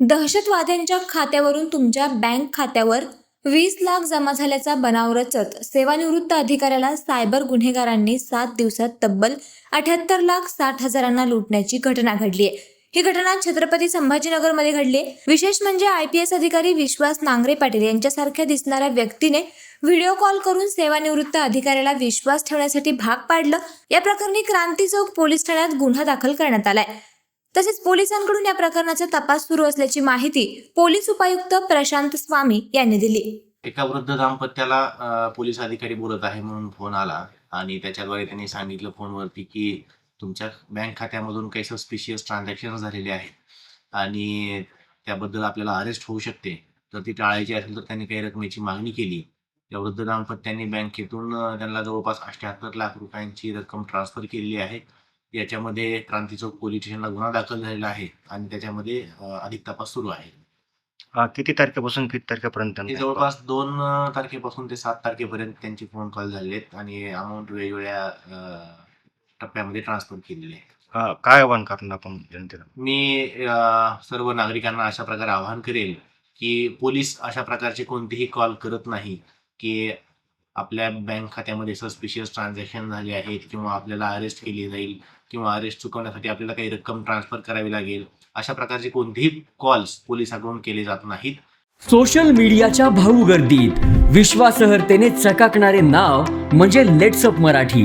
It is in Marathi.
दहशतवाद्यांच्या खात्यावरून तुमच्या बँक खात्यावर वीस लाख जमा झाल्याचा बनाव रचत सेवानिवृत्त अधिकाऱ्याला सायबर गुन्हेगारांनी सात दिवसात तब्बल अठ्याहत्तर लाख साठ हजारांना लुटण्याची घटना घडली आहे. ही घटना छत्रपती संभाजीनगरमध्ये घडली विशेष म्हणजे आय पी एस अधिकारी विश्वास नांगरे पाटील यांच्यासारख्या दिसणाऱ्या व्यक्तीने व्हिडिओ कॉल करून सेवानिवृत्त अधिकाऱ्याला विश्वास ठेवण्यासाठी भाग पाडलं. या प्रकरणी क्रांती चौक पोलीस ठाण्यात गुन्हा दाखल करण्यात आलाय. तसेच पोलिसांकडून या प्रकरणाचा तपास सुरू असल्याची माहिती पोलीस उपायुक्त प्रशांत स्वामी यांनी दिली. एका वृद्ध दाम्पत्याला पोलीस अधिकारी बोलत आहे म्हणून फोन आला आणि त्याच्याद्वारे त्यांनी सांगितलं फोनवरती की तुमच्या बँक खात्यामधून काही सस्पिशियस ट्रान्झॅक्शन झालेले आहेत आणि त्याबद्दल आपल्याला अरेस्ट होऊ शकते. तर ती टाळायची असेल तर त्यांनी काही रकमेची मागणी केली. त्या वृद्ध दाम्पत्यांनी बँकेतून त्यांना जवळपास अठ्याहत्तर लाख रुपयांची रक्कम ट्रान्सफर केलेली आहे. याच्यामध्ये क्रांती चौक पोलीस स्टेशनला गुन्हा दाखल झालेला आहे आणि त्याच्यामध्ये अधिक तपास सुरू आहे. हा, किती तारखेपासून किती तारखेपर्यंत जवळपास दोन तारखेपासून ते सात तारखेपर्यंत त्यांचे फोन कॉल झाले आहेत आणि अमाऊंट वेगवेगळ्या अं, टप्प्यामध्ये ट्रान्सफर केलेले आहे हा, काय आवाहन करणार आपण जनतेला? मी अं, सर्व नागरिकांना अशा प्रकारे आवाहन करेल की पोलीस अशा प्रकारचे कोणतेही कॉल करत नाही की आपल्या बँक खात्यामध्ये सस्पिशियस ट्रान्झॅक्शन झाले आहेत किंवा आपल्याला अरेस्ट केली जाईल किंवा अरेस्ट चुकवण्यासाठी आपल्याला काही रक्कम ट्रान्सफर करावी लागेल अशा प्रकारचे कोणतेही कॉल्स पोलिसांकडून केले जात नाहीत. सोशल मीडियाच्या भाऊ गर्दीत विश्वासार्हतेने चकाकणारे नाव म्हणजे लेट्सअप मराठी.